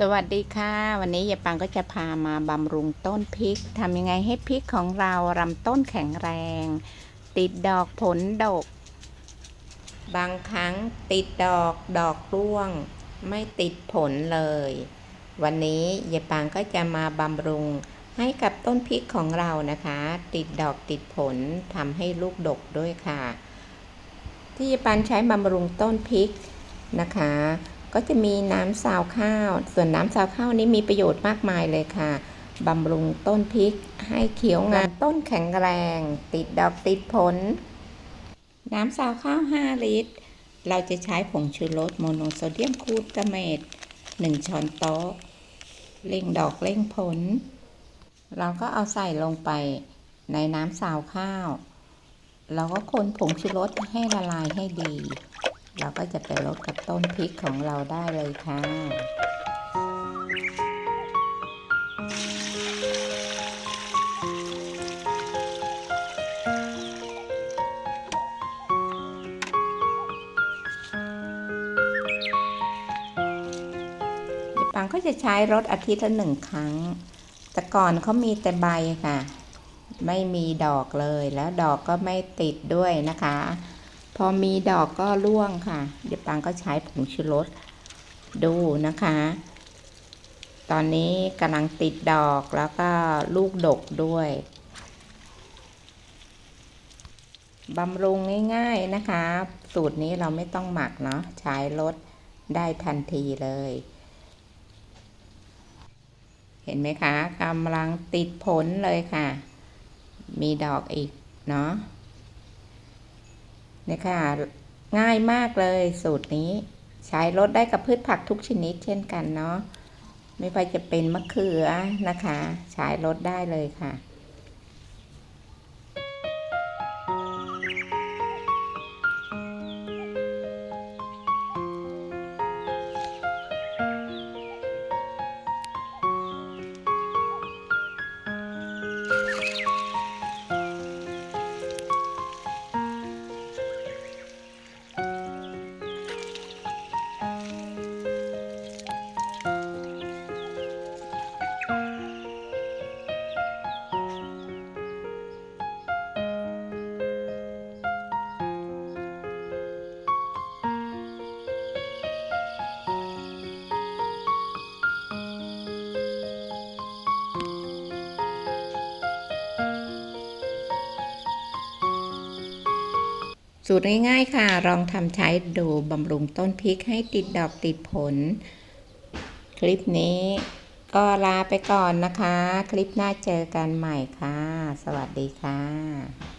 สวัสดีค่ะ วันนี้ยายปังก็จะพามาบำรุงต้นพริกทำยังไงให้พริกของเราลำต้นแข็งแรง ติดดอกผลดก บางครั้งติดดอกดอกร่วง ไม่ติดผลเลย วันนี้ยายปังก็จะมาบำรุงให้กับต้นพริกของเรานะคะ ติดดอกติดผลทำให้ลูกดกด้วยค่ะ ที่ยายปันใช้บำรุงต้นพริกนะคะ ก็จะมีน้ำซาวข้าว ส่วนน้ำซาวข้าวนี้มีประโยชน์มากมายเลยค่ะบำรุงต้นพริกให้เขียวงามต้นแข็งแรง ติดดอกติดผล น้ำซาวข้าว 5 ลิตร เราจะใช้ผงชูรสโมโนโซเดียมคูตาเมต1ช้อนโต๊ะเร่งดอกเร่งผล เราก็เอาใส่ลงไปในน้ำซาวข้าว เราก็คนผงชูรสให้ละลายให้ดี เราก็จะไปลดกับต้นพริกของเราได้เลยค่ะปังก็จะใช้รถอาทิตย์ละหนึ่งครั้ง แต่ก่อนเขามีแต่ใบค่ะ ไม่มีดอกเลยแล้วดอกก็ไม่ติดด้วยนะคะ พอมีดอกก็ร่วงค่ะ เดี๋ยวปังก็ใช้ผงชูรสดูนะคะ ตอนนี้กำลังติดดอกแล้วก็ลูกดกด้วยบำรุงง่ายๆนะคะ สูตรนี้เราไม่ต้องหมักเนาะใช้รสได้ทันทีเลย เห็นไหมคะกำลังติดผลเลยค่ะ มีดอกอีกเนาะ เนี่ยค่ะ ง่ายมากเลยสูตรนี้ ใช้ลดได้กับพืชผักทุกชนิดเช่นกันเนาะไม่ว่าจะเป็นมะเขือนะคะ ใช้ลดได้เลยค่ะ สูตรง่ายๆค่ะ ลองทำใช้ดูบำรุงต้นพริกให้ติดดอกติดผล คลิปนี้ก็ลาไปก่อนนะคะ คลิปหน้าเจอกันใหม่ค่ะ สวัสดีค่ะ